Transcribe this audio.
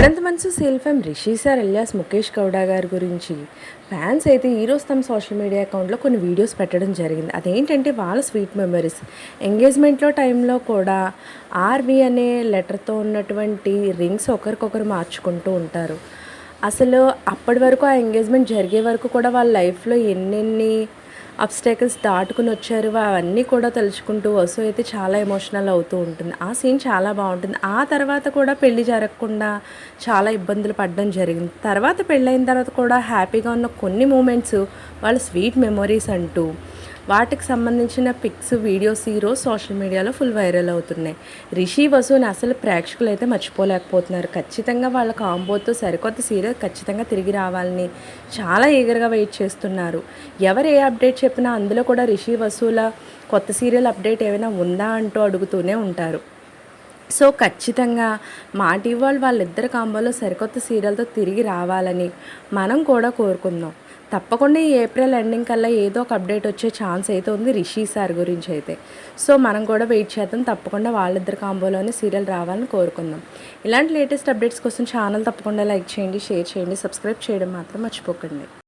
ఉడంత మనసు సెల్ఫ్ ఎం రిషి సార్ ఎల్యాస్ ముఖేష్ గౌడ గారి గురించి. ఫ్యాన్స్ అయితే ఈరోజు తమ సోషల్ మీడియా అకౌంట్లో కొన్ని వీడియోస్ పెట్టడం జరిగింది. అదేంటంటే వాళ్ళ స్వీట్ మెమరీస్ ఎంగేజ్మెంట్లో టైంలో కూడా ఆర్వి అనే లెటర్తో ఉన్నటువంటి రింగ్స్ ఒకరికొకరు మార్చుకుంటూ ఉంటారు. అసలు అప్పటి వరకు ఆ ఎంగేజ్మెంట్ జరిగే వరకు కూడా వాళ్ళ లైఫ్లో ఎన్నెన్ని అబ్స్టేకల్స్ దాటుకుని వచ్చారు. అవన్నీ కూడా తలుచుకుంటూ వసు అయితే చాలా ఎమోషనల్ అవుతూ ఉంటుంది. ఆ సీన్ చాలా బాగుంటుంది. ఆ తర్వాత కూడా పెళ్ళి జరగకుండా చాలా ఇబ్బందులు పడడం జరిగింది. తర్వాత పెళ్ళైన తర్వాత కూడా హ్యాపీగా ఉన్న కొన్ని మూమెంట్స్ వాళ్ళ స్వీట్ మెమొరీస్ అంటూ వాటికి సంబంధించిన పిక్స్ వీడియోస్ ఈరోజు సోషల్ మీడియాలో ఫుల్ వైరల్ అవుతున్నాయి. రిషి వసూని అసలు ప్రేక్షకులు అయితే మర్చిపోలేకపోతున్నారు. ఖచ్చితంగా వాళ్ళ కాంబోతో సరికొత్త సీరియల్ ఖచ్చితంగా తిరిగి రావాలని చాలా ఈగర్గా వెయిట్ చేస్తున్నారు. ఎవరు ఏ అప్డేట్ చెప్పినా అందులో కూడా రిషి వసూల కొత్త సీరియల్ అప్డేట్ ఏమైనా ఉందా అంటూ అడుగుతూనే ఉంటారు. సో ఖచ్చితంగా మా వాళ్ళు వాళ్ళిద్దరు కాంబోలో సరికొత్త సీరియల్తో తిరిగి రావాలని మనం కూడా కోరుకుందాం. తప్పకుండా ఈ ఏప్రిల్ ఎండింగ్ కల్లా ఏదో ఒక అప్డేట్ వచ్చే ఛాన్స్ అయితే ఉంది రిషి సార్ గురించి అయితే. సో మనం కూడా వెయిట్ చేద్దాం. తప్పకుండా వాళ్ళిద్దరు కాంబోలోనే సీరియల్ రావాలని కోరుకుందాం. ఇలాంటి లేటెస్ట్ అప్డేట్స్ కోసం ఛానల్ తప్పకుండా లైక్ చేయండి షేర్ చేయండి సబ్స్క్రైబ్ చేయడం మాత్రం మర్చిపోకండి.